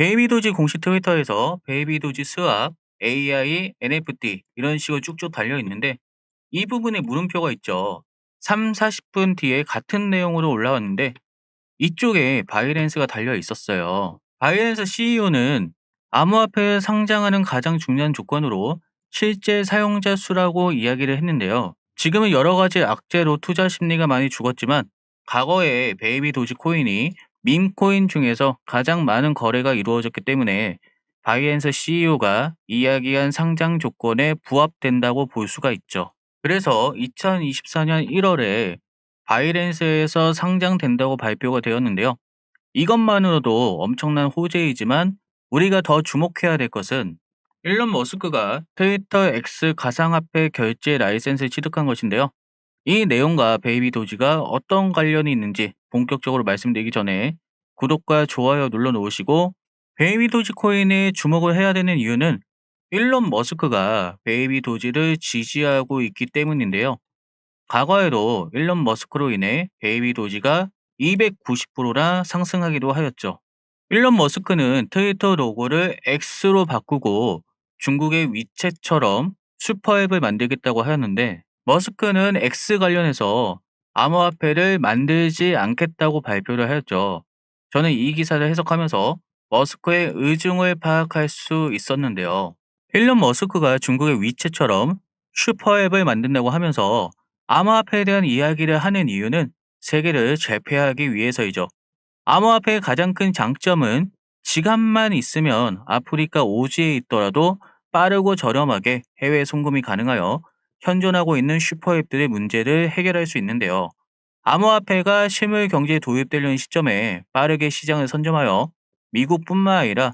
베이비 도지 공식 트위터에서 베이비 도지 스왑, AI, NFT 이런 식으로 쭉쭉 달려 있는데 이 부분에 물음표가 있죠. 3, 40분 뒤에 같은 내용으로 올라왔는데 이쪽에 바이낸스가 달려 있었어요. 바이낸스 CEO는 암호화폐에 상장하는 가장 중요한 조건으로 실제 사용자 수라고 이야기를 했는데요. 지금은 여러 가지 악재로 투자 심리가 많이 죽었지만 과거에 베이비 도지 코인이 밈코인 중에서 가장 많은 거래가 이루어졌기 때문에 바이낸스 CEO가 이야기한 상장 조건에 부합된다고 볼 수가 있죠. 그래서 2024년 1월에 바이낸스에서 상장된다고 발표가 되었는데요. 이것만으로도 엄청난 호재이지만 우리가 더 주목해야 될 것은 일론 머스크가 트위터 X 가상화폐 결제 라이센스를 취득한 것인데요. 이 내용과 베이비 도지가 어떤 관련이 있는지 본격적으로 말씀드리기 전에 구독과 좋아요 눌러 놓으시고 베이비 도지 코인에 주목을 해야 되는 이유는 일론 머스크가 베이비 도지를 지지하고 있기 때문인데요. 과거에도 일론 머스크로 인해 베이비 도지가 290%나 상승하기도 하였죠. 일론 머스크는 트위터 로고를 X로 바꾸고 중국의 위챗처럼 슈퍼앱을 만들겠다고 하였는데 머스크는 X 관련해서 암호화폐를 만들지 않겠다고 발표를 하였죠. 저는 이 기사를 해석하면서 머스크의 의중을 파악할 수 있었는데요. 일론 머스크가 중국의 위챗처럼 슈퍼앱을 만든다고 하면서 암호화폐에 대한 이야기를 하는 이유는 세계를 제패하기 위해서이죠. 암호화폐의 가장 큰 장점은 지갑만 있으면 아프리카 오지에 있더라도 빠르고 저렴하게 해외 송금이 가능하여 현존하고 있는 슈퍼앱들의 문제를 해결할 수 있는데요. 암호화폐가 실물 경제에 도입되려는 시점에 빠르게 시장을 선점하여 미국뿐만 아니라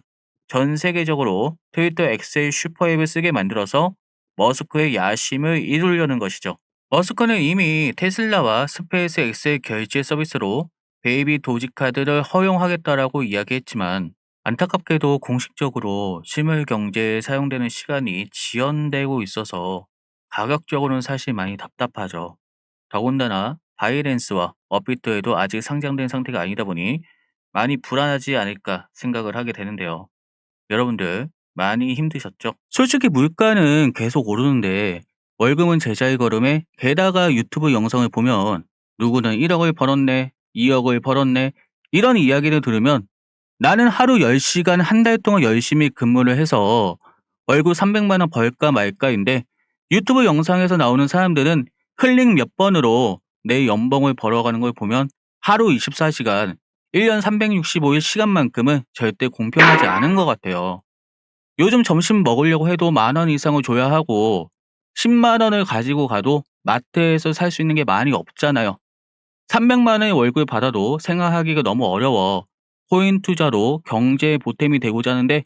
전 세계적으로 트위터 X의 슈퍼앱을 쓰게 만들어서 머스크의 야심을 이루려는 것이죠. 머스크는 이미 테슬라와 스페이스 X의 결제 서비스로 베이비 도지 카드를 허용하겠다라고 이야기했지만 안타깝게도 공식적으로 실물 경제에 사용되는 시간이 지연되고 있어서 가격적으로는 사실 많이 답답하죠. 더군다나 바이낸스와 업비트에도 아직 상장된 상태가 아니다 보니 많이 불안하지 않을까 생각을 하게 되는데요. 여러분들 많이 힘드셨죠? 솔직히 물가는 계속 오르는데 월급은 제자리 걸음에 게다가 유튜브 영상을 보면 누구는 1억을 벌었네, 2억을 벌었네 이런 이야기를 들으면 나는 하루 10시간 한 달 동안 열심히 근무를 해서 월급 300만 원 벌까 말까인데 유튜브 영상에서 나오는 사람들은 클릭 몇 번으로 내 연봉을 벌어가는 걸 보면 하루 24시간, 1년 365일 시간만큼은 절대 공평하지 않은 것 같아요. 요즘 점심 먹으려고 해도 만 원 이상을 줘야 하고 10만 원을 가지고 가도 마트에서 살 수 있는 게 많이 없잖아요. 300만 원의 월급을 받아도 생활하기가 너무 어려워. 코인 투자로 경제에 보탬이 되고자 하는데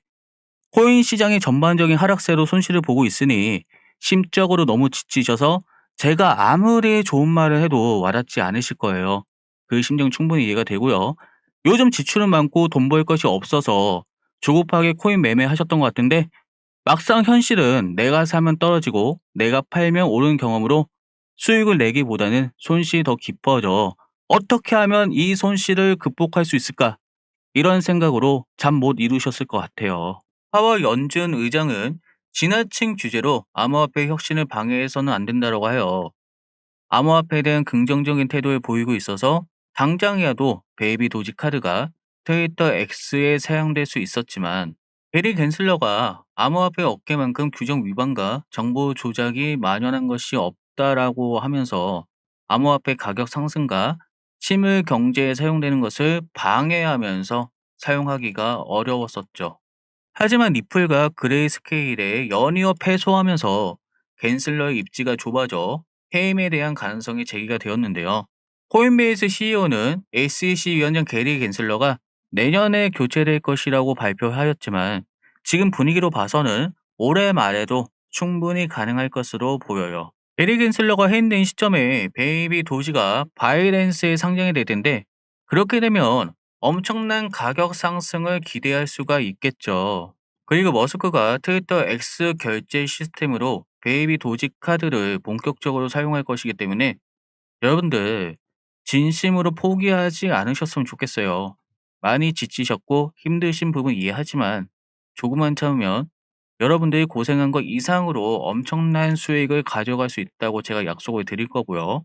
코인 시장의 전반적인 하락세로 손실을 보고 있으니 심적으로 너무 지치셔서 제가 아무리 좋은 말을 해도 와닿지 않으실 거예요. 그 심정 충분히 이해가 되고요. 요즘 지출은 많고 돈 벌 것이 없어서 조급하게 코인 매매하셨던 것 같은데 막상 현실은 내가 사면 떨어지고 내가 팔면 오르는 경험으로 수익을 내기보다는 손실이 더 깊어져 어떻게 하면 이 손실을 극복할 수 있을까? 이런 생각으로 잠 못 이루셨을 것 같아요. 파월 연준 의장은 지나친 규제로 암호화폐 혁신을 방해해서는 안 된다고 하여 암호화폐에 대한 긍정적인 태도를 보이고 있어서 당장이라도 베이비 도지 카드가 트위터 X에 사용될 수 있었지만 베리 겐슬러가 암호화폐 업계만큼 규정 위반과 정보 조작이 만연한 것이 없다라고 하면서 암호화폐 가격 상승과 실물 경제에 사용되는 것을 방해하면서 사용하기가 어려웠었죠. 하지만 리플과 그레이스케일에 연이어 패소하면서 겐슬러의 입지가 좁아져 해임에 대한 가능성이 제기가 되었는데요. 코인베이스 CEO는 SEC 위원장 게리 겐슬러가 내년에 교체될 것이라고 발표하였지만 지금 분위기로 봐서는 올해 말에도 충분히 가능할 것으로 보여요. 게리 겐슬러가 해임된 시점에 베이비 도지가 바이낸스에 상장이 될 텐데 그렇게 되면 엄청난 가격 상승을 기대할 수가 있겠죠. 그리고 머스크가 트위터 X 결제 시스템으로 베이비 도지 카드를 본격적으로 사용할 것이기 때문에 여러분들 진심으로 포기하지 않으셨으면 좋겠어요. 많이 지치셨고 힘드신 부분 이해하지만 조금만 참으면 여러분들이 고생한 것 이상으로 엄청난 수익을 가져갈 수 있다고 제가 약속을 드릴 거고요.